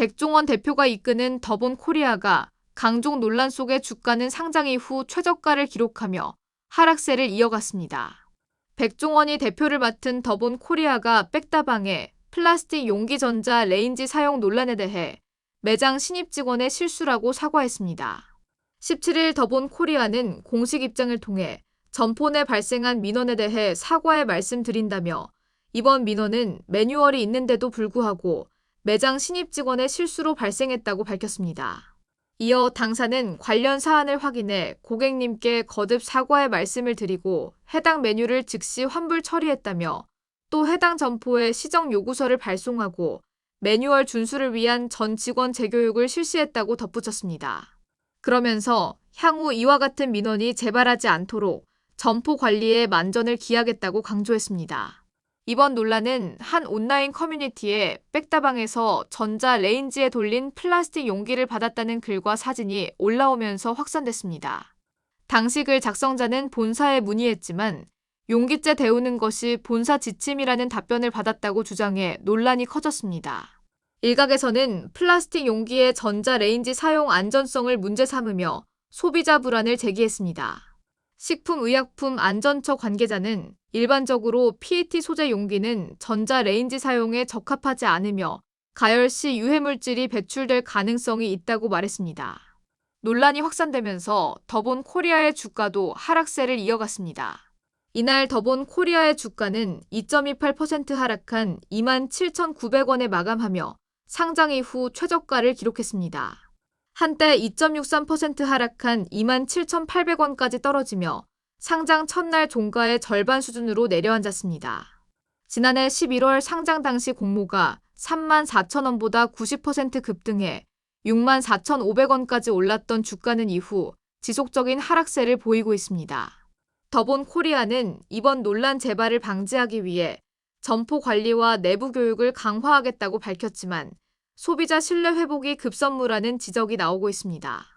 백종원 대표가 이끄는 더본 코리아가 강종 논란 속에 주가는 상장 이후 최저가를 기록하며 하락세를 이어갔습니다. 백종원이 대표를 맡은 더본 코리아가 백다방에 플라스틱 용기 전자 레인지 사용 논란에 대해 매장 신입 직원의 실수라고 사과했습니다. 17일 더본 코리아는 공식 입장을 통해 점포 내 발생한 민원에 대해 사과의 말씀드린다며 이번 민원은 매뉴얼이 있는데도 불구하고 매장 신입 직원의 실수로 발생했다고 밝혔습니다. 이어 당사는 관련 사안을 확인해 고객님께 거듭 사과의 말씀을 드리고 해당 메뉴를 즉시 환불 처리했다며 또 해당 점포에 시정 요구서를 발송하고 매뉴얼 준수를 위한 전 직원 재교육을 실시했다고 덧붙였습니다. 그러면서 향후 이와 같은 민원이 재발하지 않도록 점포 관리에 만전을 기하겠다고 강조했습니다. 이번 논란은 한 온라인 커뮤니티에 백다방에서 전자 레인지에 돌린 플라스틱 용기를 받았다는 글과 사진이 올라오면서 확산됐습니다. 당시 글 작성자는 본사에 문의했지만 용기째 데우는 것이 본사 지침이라는 답변을 받았다고 주장해 논란이 커졌습니다. 일각에서는 플라스틱 용기의 전자 레인지 사용 안전성을 문제 삼으며 소비자 불안을 제기했습니다. 식품의약품 안전처 관계자는 일반적으로 PET 소재 용기는 전자 레인지 사용에 적합하지 않으며 가열 시 유해물질이 배출될 가능성이 있다고 말했습니다. 논란이 확산되면서 더본 코리아의 주가도 하락세를 이어갔습니다. 이날 더본 코리아의 주가는 2.28% 하락한 27,900원에 마감하며 상장 이후 최저가를 기록했습니다. 한때 2.63% 하락한 27,800원까지 떨어지며 상장 첫날 종가의 절반 수준으로 내려앉았습니다. 지난해 11월 상장 당시 공모가 34,000원보다 90% 급등해 64,500원까지 올랐던 주가는 이후 지속적인 하락세를 보이고 있습니다. 더본 코리아는 이번 논란 재발을 방지하기 위해 점포 관리와 내부 교육을 강화하겠다고 밝혔지만 소비자 신뢰 회복이 급선무라는 지적이 나오고 있습니다.